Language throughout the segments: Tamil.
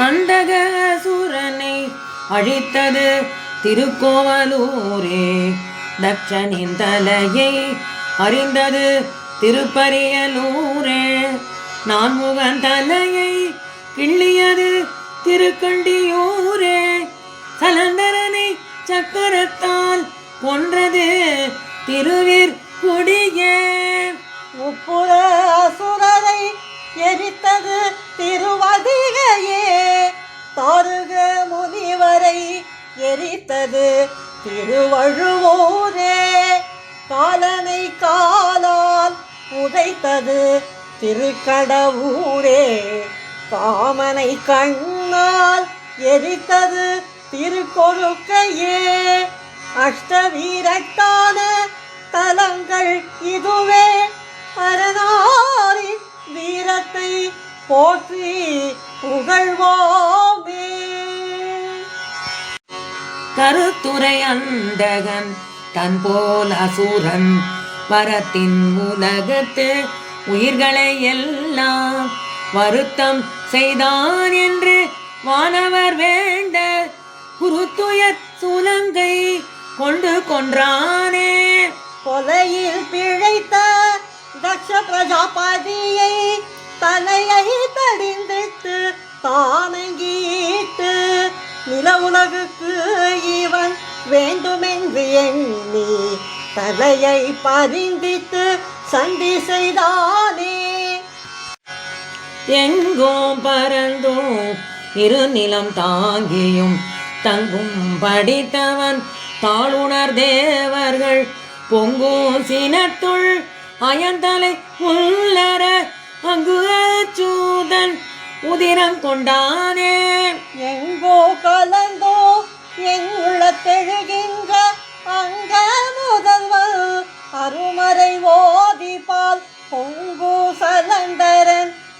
அண்டகசுரனை அழித்தது திருக்கோவலூரே. தட்சனின் தலையை அறிந்தது திருப்பரியலூரே. நான்முகன் தலையை கிள்ளியது திருக்கண்டியூரே. சலந்தரனை சக்கரத்தால் கொன்றது திருவிற்குடியே. உப்புராசு தாருக முனிவரை எரித்தது திருவழுவூரே. காலனை காலால் உதைத்தது திருக்கடவூரே காமனை கண்ணால் எரித்தது திருக்கொழுக்கையே. அஷ்டவீரட்டான தலங்கள் இதுவே. அரணாரின் வீரத்தை போற்றி புகழ்வோமே கருத்துரை அந்தகன் தன் போல் அசுரன் வரத்தின் உலகத்து உயிர்களை எல்லாம் வருத்தம் செய்தான் என்று வானவர் வேண்ட குருத்துயர் சுலங்கை கொண்டு கொன்றானே. கொலையில் பிழைத்த தக்ஷ பிரஜாபதியை தலையை தடிந்திட்டு தானங்கிட்டு நில உலகுக்கு வேண்டுமென்று எண்ணி தலையை பரிந்தித்து சந்தி செய்தானே. எங்கோம் பறந்தும் இருநிலம் தாங்கியும் தங்கும் படித்தவன் தாளுணர் தேவர்கள். பொங்கும் சினத்துள் அயந்தலை உள்ளர அங்கு சூதன் உதிரம் கொண்டானே. எங்கோ கலந்தோ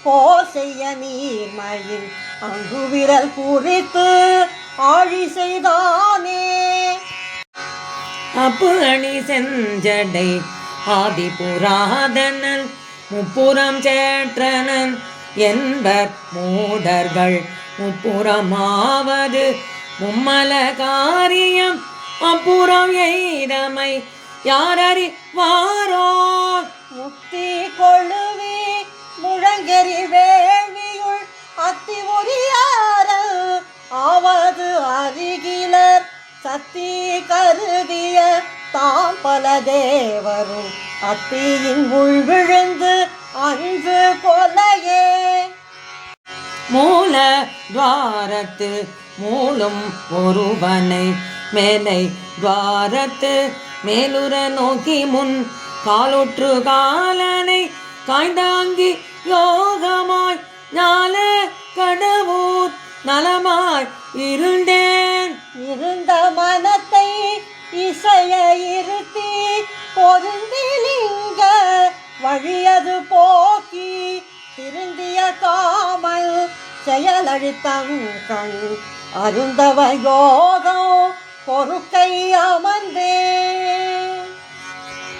போர் செய்ய நீர்மையில் அங்கு விரல் குறித்து ஆழி செய்தானே. அப்பு அணி செஞ்சடை ஆதி புராதனன் முப்புறம் சேற்றனன் என்பர் மூடர்கள். முப்புறமாவது மும்மல காரியம் அப்புறம் எய்தமை யாரறிவாரோ? முக்தி கொழுவி இளங்கெறி வேவியுள் அத்தி ஒரியார ஆவது அருகிலர் சத்தி கருதிய தாம் பல தேவரும் அத்தியின் உள் விழுந்து அன்று கொலையே. மூல துவாரத்து மூலம் ஒருவனை மேலை துவாரத்து மேலுற நோக்கி முன் காலொற்று காலனை காய்ந்தாங்கி யோகமாய் ஞால கடவுர் நலமாய் இருந்தேன். இருந்த மனத்தை இசைய இருத்தி பொருந்திலிங்க வழியது போக்கி திருந்திய காமல் செயலழித்தம் கண். அருந்தவ யோகம் பொறுக்கை அமர்ந்தேன்.